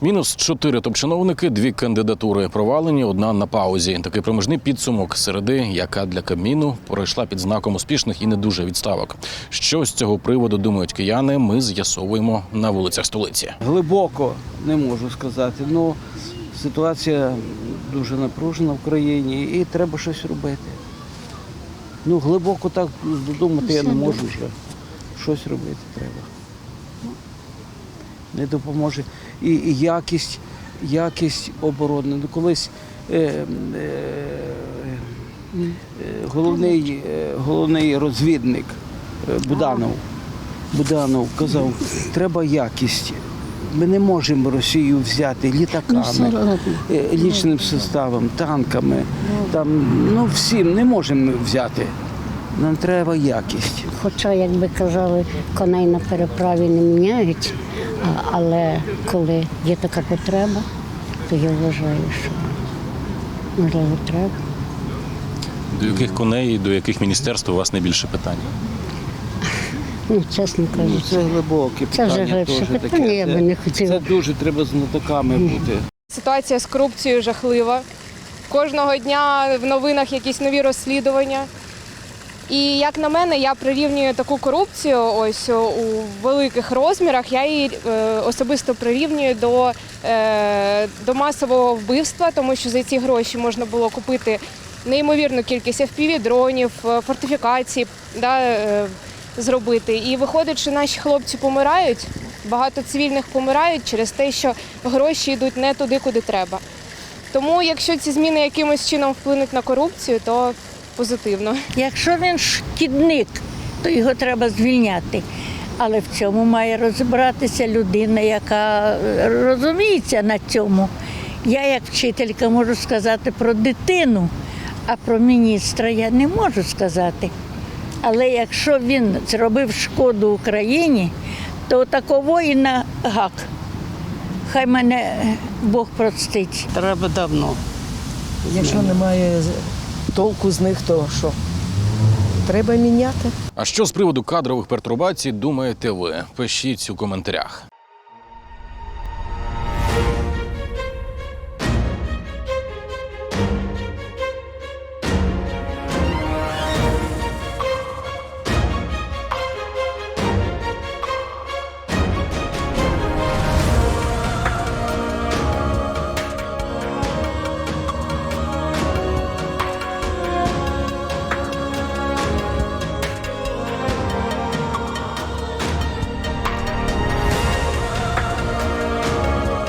Мінус чотири топ-чиновники, дві кандидатури провалені, одна на паузі. Такий проміжний підсумок середи, яка для Кабміну пройшла під знаком успішних і не дуже відставок. Що з цього приводу думають кияни? Ми з'ясовуємо на вулицях столиці. Глибоко не можу сказати. Ну ситуація дуже напружена в країні і треба щось робити. Ну, глибоко так додумати я не можу вже. Щось робити треба. Не допоможе. І, і якість, якість оборони. Ну, колись е, е, е, головний, е, головний розвідник е, Буданов. Буданов казав, треба якість. Ми не можемо Росію взяти літаками, е, лічним составом, танками. Там, ну, всім не можемо взяти. Нам треба якість. Хоча, як би казали, коней на переправі не міняють, але коли є така потреба, то я вважаю, що можливо треба. До яких коней, і до яких міністерств у вас найбільше питання? Ну, чесно Ну, кажучи, це глибоке Це вже питання. глибше питання, таке. я би Це- не хотіла. Це дуже треба знатоками бути. Ситуація з корупцією жахлива. Кожного дня в новинах якісь нові розслідування. І як на мене, я прирівнюю таку корупцію ось у великих розмірах. Я її е, особисто прирівнюю до, е, до масового вбивства, тому що за ці гроші можна було купити неймовірну кількість fpv дронів, е, фортифікацій да, зробити. І виходить, що наші хлопці помирають. Багато цивільних помирають через те, що гроші йдуть не туди, куди треба. Тому, якщо ці зміни якимось чином вплинуть на корупцію, то позитивно. Якщо він шкідник, то його треба звільняти. Але в цьому має розібратися людина, яка розуміється на цьому. Я, як вчителька, можу сказати про дитину, а про міністра я не можу сказати. Але якщо він зробив шкоду Україні, то такого і на гак. Хай мене Бог простить. Треба давно. Якщо немає толку з них, то що? Треба міняти. А що з приводу кадрових пертурбацій думаєте ви? Пишіть у коментарях.